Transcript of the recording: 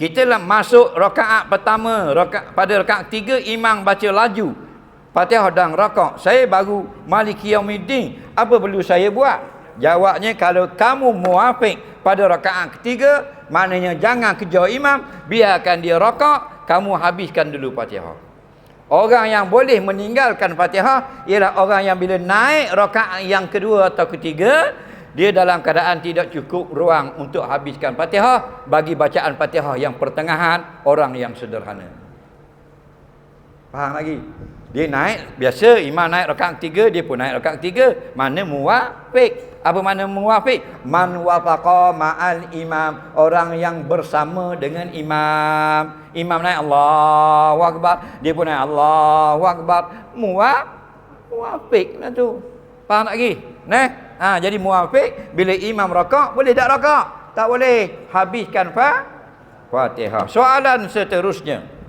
Kita lah masuk rakaat pertama, rakaat pada rakaat tiga imam baca laju. Fatihah dan rakaat. Saya baru Maliki Yaumiddin. Apa perlu saya buat? Jawabnya kalau kamu muafik pada rakaat ketiga, maknanya jangan kejar imam, biarkan dia rakaat, kamu habiskan dulu Fatihah. Orang yang boleh meninggalkan Fatihah ialah orang yang bila naik rakaat yang kedua atau ketiga, dia dalam keadaan tidak cukup ruang untuk habiskan Fatihah bagi bacaan Fatihah yang pertengahan orang yang sederhana. Faham lagi? Dia naik biasa imam naik rakaat ketiga dia pun naik rakaat ketiga. Mana muwafiq? Apa mana muwafiq? Man wafaqa ma'al imam. Orang yang bersama dengan imam. Imam naik Allahu akbar. Dia pun naik Allahu akbar. Muwa muwafiq lah tu. Faham lagi? Nah ha, jadi muwafiq bila imam rakaat boleh tak rakaat tak boleh. Habiskan fa Fatihah. Soalan seterusnya